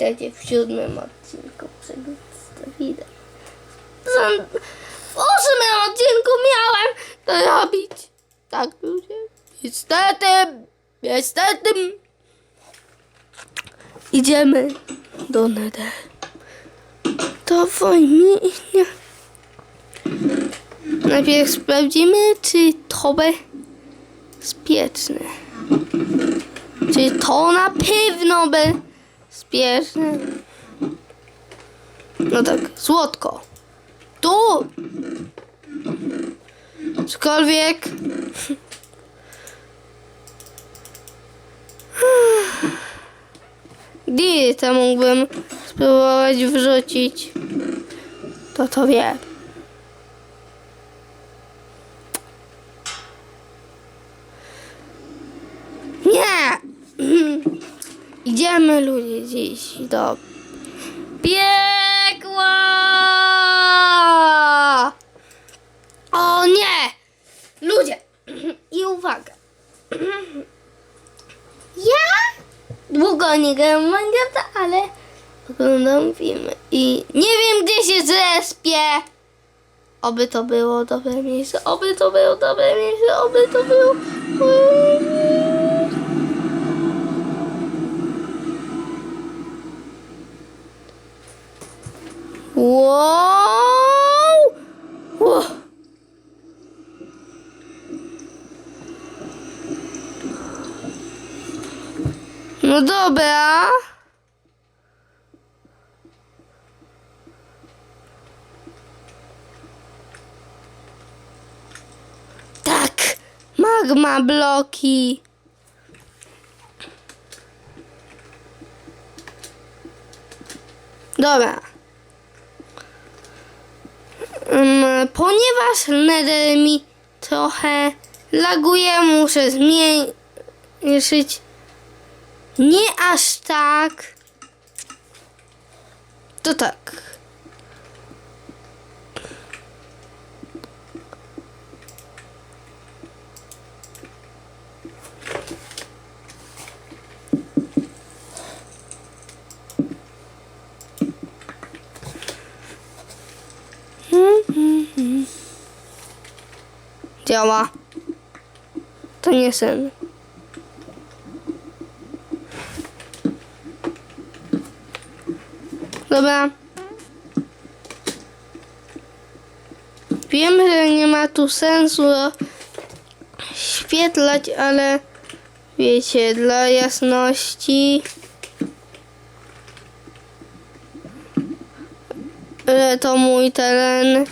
witajcie w siódmym odcinku przygód. Zan- W ósmym odcinku miałem to robić. Tak, ludzie. Niestety, niestety. Idziemy do Nether. To wojnie. Najpierw sprawdzimy, czy to bezpieczne. Czy to na pewno bezpieczne? No tak, słodko. Tu! Cokolwiek. Gdzie to mógłbym spróbować wrzucić? To to wie. Nie! Idziemy ludzie dziś do piekła! O nie! Ludzie! I uwaga! Ja długo nie gram w Minecrafta, ale oglądam filmy i nie wiem gdzie się zrespię. Oby to było dobre miejsce, oby to było dobre miejsce, oby to było... Wow! Wow! No dobra. Tak, magma bloki. Dobra. Mm, ponieważ nether mi trochę laguje, muszę zmniejszyć nie aż tak. To tak. Działa. To nie sen. Dobra. Wiem, że nie ma tu sensu świetlać, ale wiecie, dla jasności. Że to mój teren.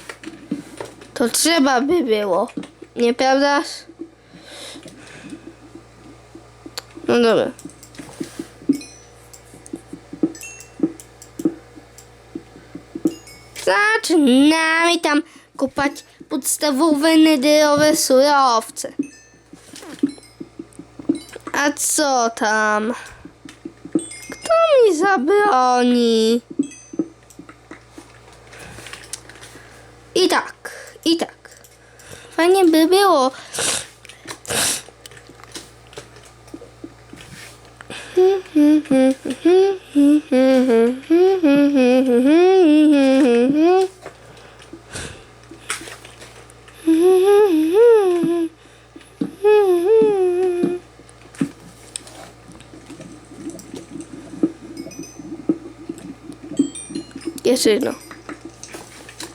To trzeba by było. Nieprawdaż? No dobra. Zaczynamy tam kopać podstawowe nederowe surowce. A co tam? Kto mi zabroni? I tak, i tak. Fajnie by było. Jeszcze jedno.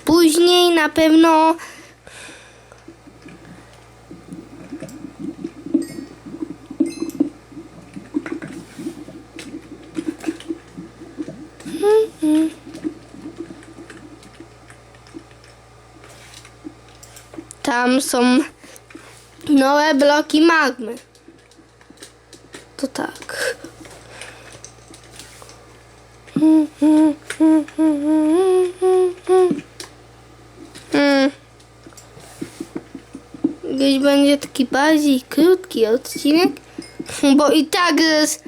Później na pewno Tam są nowe bloki magmy. To tak. Mm. Gdzieś będzie taki bardziej krótki odcinek, bo i tak z,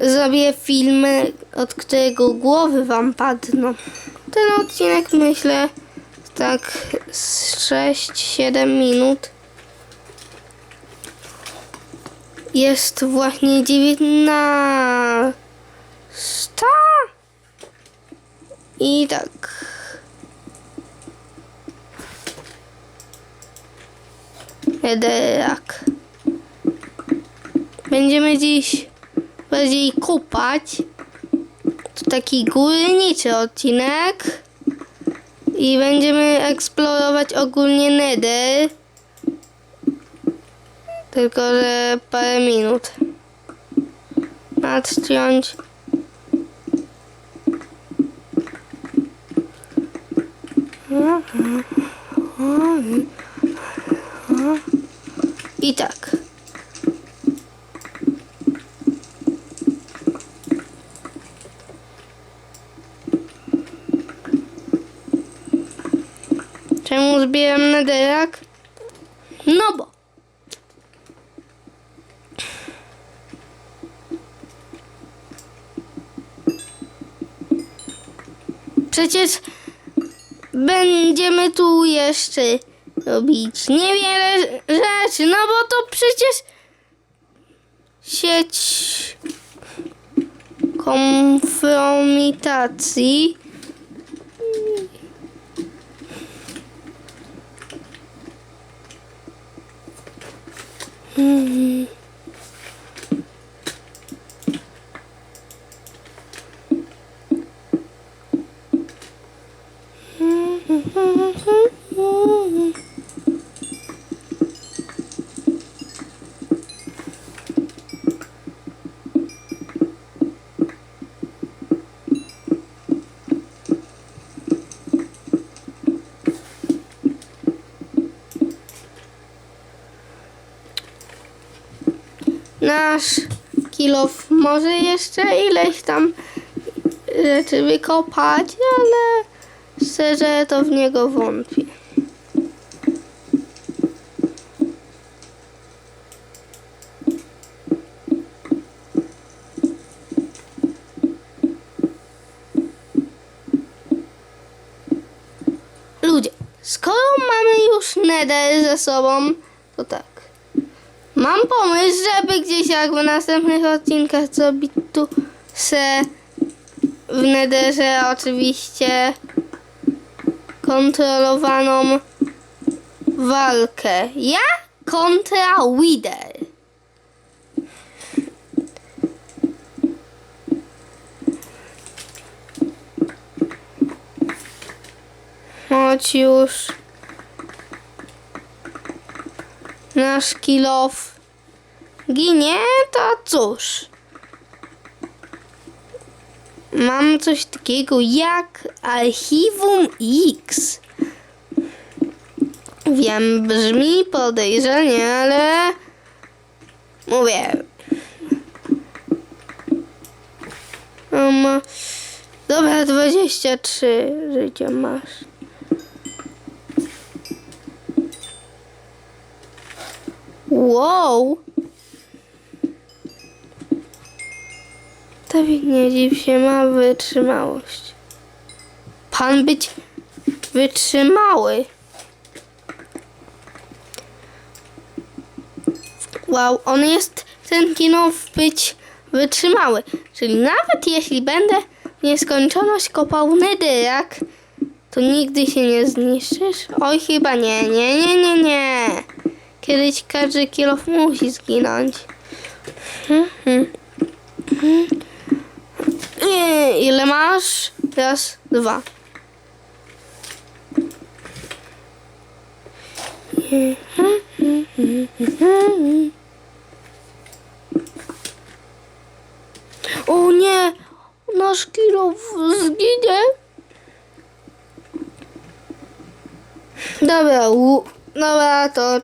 zrobię filmy, od którego głowy wam padną. Ten odcinek myślę tak z 6-7 minut. Jest właśnie 19. Sta. I tak.Ederak. Będziemy dziś bardziej kupać. To taki górniczy odcinek. I będziemy eksplorować ogólnie Nether. Tylko, że parę minut. Nadciąć. I tak. Czemu zbieram nederak? No bo. Przecież będziemy tu jeszcze robić niewiele rzeczy, no bo to przecież sieć kompromitacji. Mhm. Nasz kilof może jeszcze ileś tam rzeczy wykopać, ale szczerze to w niego wątpię. Ludzie, skoro mamy już Nether ze sobą, to tak. Mam pomysł, żeby gdzieś jak w następnych odcinkach zrobić tu se w Netherze oczywiście kontrolowaną walkę. Ja kontra Wither. Chodź już. Nasz kilof ginie, to cóż. Mam coś takiego jak Archiwum X. Wiem, brzmi podejrzanie, ale mówię. Um, dobra, 23 życia masz. Wow! Dawid nie dziw się, ma wytrzymałość. Pan być wytrzymały. Wow, on jest ten kinow być wytrzymały. Czyli nawet jeśli będę w nieskończoność kopał nederak, to nigdy się nie zniszczysz? Oj, chyba nie, nie, nie, nie, nie. Kiedyś każdy kilof musi zginąć. Hmm, hmm. Hmm. Nie, ile masz? Raz, dwa. O nie! Nasz kilof zginie. Dobra, u- dobra, to